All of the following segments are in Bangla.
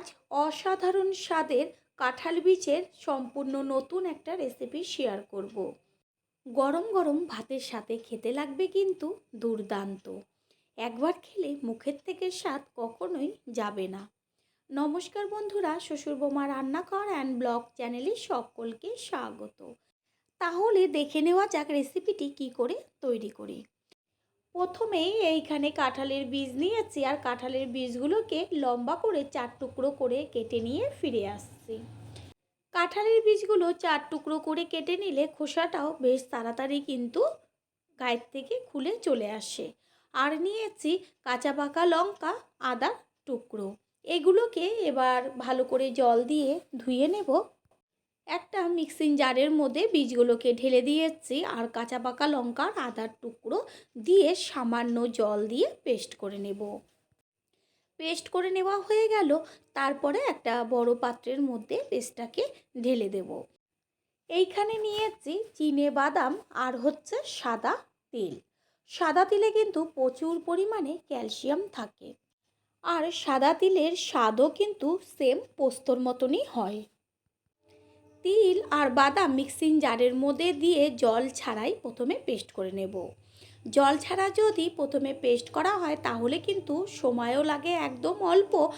আজ অসাধারণ স্বাদের কাঁঠাল বীজের সম্পূর্ণ নতুন একটা রেসিপি শেয়ার করব। গরম গরম ভাতের সাথে খেতে লাগবে কিন্তু দুর্দান্ত। একবার খেলে মুখের থেকে স্বাদ কখনোই যাবে না। নমস্কার বন্ধুরা, শ্বশুর বোমা রান্নাঘর অ্যান্ড ব্লগ চ্যানেলে সকলকে স্বাগত। তাহলে দেখে নেওয়া যাক রেসিপিটি কি করে তৈরি করি। প্রথমেই এইখানে কাঁঠালের বীজ নিয়েছি আর কাঁঠালের বীজগুলোকে লম্বা করে চার টুকরো করে কেটে নিয়ে ফিরে আসছি। কাঁঠালের বীজগুলো চার টুকরো করে কেটে নিলে খোসাটাও বেশ তাড়াতাড়ি কিন্তু গায়ের থেকে খুলে চলে আসে। আর নিয়েছি কাঁচা পাকা লঙ্কা আদা টুকরো। এগুলোকে এবার ভালো করে জল দিয়ে ধুয়ে নেব। একটা মিক্সিং জারের মধ্যে বীজগুলোকে ঢেলে দিয়েছি আর কাঁচা পাকা লঙ্কার আদার টুকরো দিয়ে সামান্য জল দিয়ে পেস্ট করে নেব। পেস্ট করে নেওয়া হয়ে গেল, তারপরে একটা বড় পাত্রের মধ্যে পেস্টটাকে ঢেলে দেব। এইখানে নিয়েছি চিনে বাদাম আর হচ্ছে সাদা তেল। সাদা তিলে কিন্তু প্রচুর পরিমাণে ক্যালসিয়াম থাকে। আর সাদা তিলের স্বাদও কিন্তু সেম পোস্তর মতনই হয়। তিল আর বাদাম মিক্সিং জারের মধ্যে দিয়ে জল ছাড়াই প্রথমে পেস্ট করে নেব। জল ছাড়া যদি প্রথমে পেস্ট করা হয়, তাহলে কিন্তু সময়ও লাগে একদম অল্প।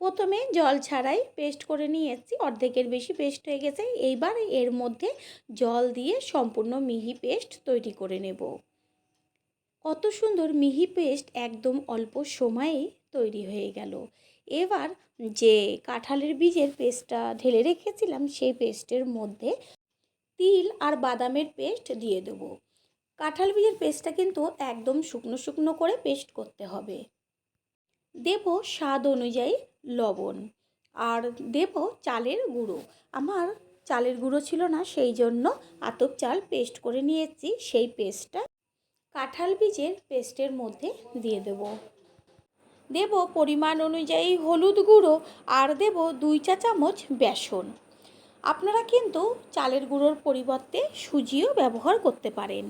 প্রথমে জল ছাড়াই পেস্ট করে নিয়ে নিয়েছি, অর্ধেকের বেশি পেস্ট হয়ে গেছে। এইবার এর মধ্যে জল দিয়ে সম্পূর্ণ মিহি পেস্ট তৈরি করে নেব। কত সুন্দর মিহি পেস্ট একদম অল্প সময়েই তৈরি হয়ে গেল। এবার যে কাঁঠালের বীজের পেস্টটা ঢেলে রেখেছিলাম, সেই পেস্টের মধ্যে তিল আর বাদামের পেস্ট দিয়ে দেবো। কাঁঠাল বীজের পেস্টটা কিন্তু একদম শুকনো শুকনো করে পেস্ট করতে হবে। দেব স্বাদ অনুযায়ী লবণ আর দেব চালের গুঁড়ো। আমার চালের গুঁড়ো ছিল না, সেই জন্য আতপ চাল পেস্ট করে নিয়েছি, সেই পেস্টটা কাঁঠাল বীজের পেস্টের মধ্যে দিয়ে দেব। দেব পরিমাণ অনুযায়ী হলুদ গুঁড়ো আর দেব দুই চা চামচ বেসন। আপনারা কিন্তু চালের গুঁড়োর পরিবর্তে সুজিও ব্যবহার করতে পারেন।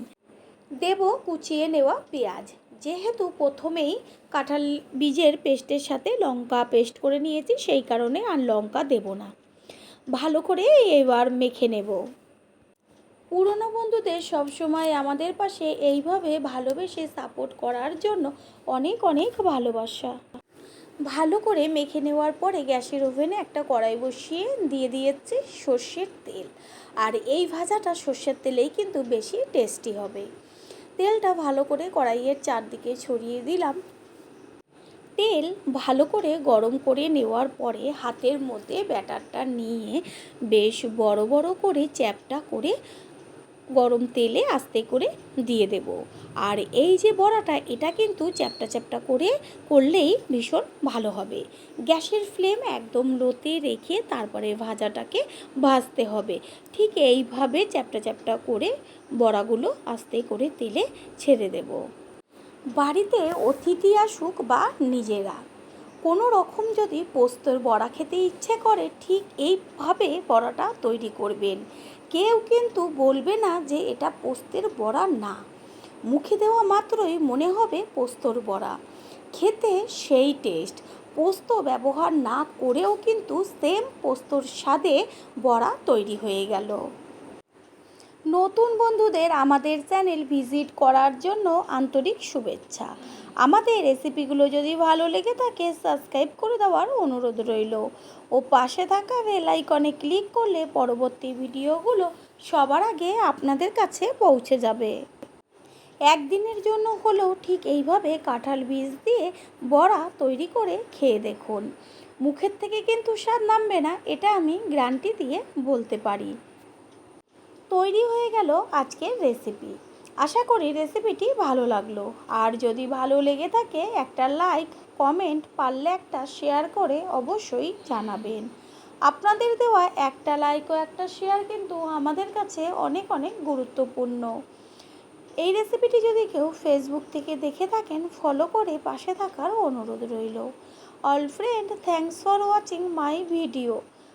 দেব কুচিয়ে নেওয়া পেঁয়াজ। যেহেতু প্রথমেই কাঁঠাল বীজের পেস্টের সাথে লঙ্কা পেস্ট করে নিয়েছি, সেই কারণে আর লঙ্কা দেব না। ভালো করে এবার মেখে নেব। পুরনো বন্ধুদের সবসময় আমাদের পাশে এইভাবে ভালোবেসে সাপোর্ট করার জন্য অনেক অনেক ভালোবাসা। ভালো করে মেখে নেওয়ার পরে গ্যাসের ওভেনে একটা কড়াই বসিয়ে দিয়ে দিয়েছি সর্ষের তেল। আর এই ভাজাটা সর্ষের তেলেই কিন্তু বেশি টেস্টি হবে। তেলটা ভালো করে কড়াইয়ের চারদিকে ছড়িয়ে দিলাম। তেল ভালো করে গরম করে নেওয়ার পরে হাতের মধ্যে ব্যাটারটা নিয়ে বেশ বড় বড় করে চ্যাপটা করে গরম তেলে আস্তে করে দিয়ে দেব। আর এই যে বড়াটা, এটা কিন্তু চ্যাপটা চ্যাপটা করে করলেই ভীষণ ভালো হবে। গ্যাসের ফ্লেম একদম লোতে রেখে তারপরে ভাজাটাকে ভাজতে হবে। ঠিক এইভাবে চ্যাপটা চ্যাপটা করে বড়াগুলো আস্তে করে তেলে ছেড়ে দেব। বাড়িতে অতিথি আসুক বা নিজেরা, কোনো রকম যদি পোস্তর বড়া খেতে ইচ্ছে করে, ঠিক এইভাবে বড়াটা তৈরি করবেন। কেউ কিন্তু বলবে না যে এটা পোস্তের বড়া না। মুখে দেওয়া মাত্রই মনে হবে পোস্তর বড়া। খেতে সেই টেস্ট পোস্ত ব্যবহার না করেও কিন্তু সেম পোস্তর স্বাদে বড়া তৈরি হয়ে গেল। নতুন বন্ধুদের আমাদের চ্যানেল ভিজিট করার জন্য আন্তরিক শুভেচ্ছা। আমাদের রেসিপিগুলো যদি ভালো লেগে থাকে, সাবস্ক্রাইব করে দেওয়ার অনুরোধ রইল। ও পাশে থাকা বেল আইকনে ক্লিক করলে পরবর্তী ভিডিওগুলো সবার আগে আপনাদের কাছে পৌঁছে যাবে। একদিনের জন্য হলেও ঠিক এইভাবে কাঁঠাল বীজ দিয়ে বড়া তৈরি করে খেয়ে দেখুন। মুখের থেকে কিন্তু স্বাদ নামবে না, এটা আমি গ্যারান্টি দিয়ে বলতে পারি। তৈরি হয়ে গেল আজকের রেসিপি আশা করি রেসিপিটি ভালো লাগল। আর যদি ভালো লেগে থাকে, একটা লাইক কমেন্ট পারলে একটা শেয়ার করে অবশ্যই জানাবেন। আপনাদের দেওয়া একটা লাইক ও একটা শেয়ার কিন্তু আমাদের কাছে অনেক অনেক গুরুত্বপূর্ণ। এই রেসিপিটি যদি কেউ ফেসবুক থেকে দেখে থাকেন ফলো করে পাশে থাকার অনুরোধ রইল। All friend thanks for watching my video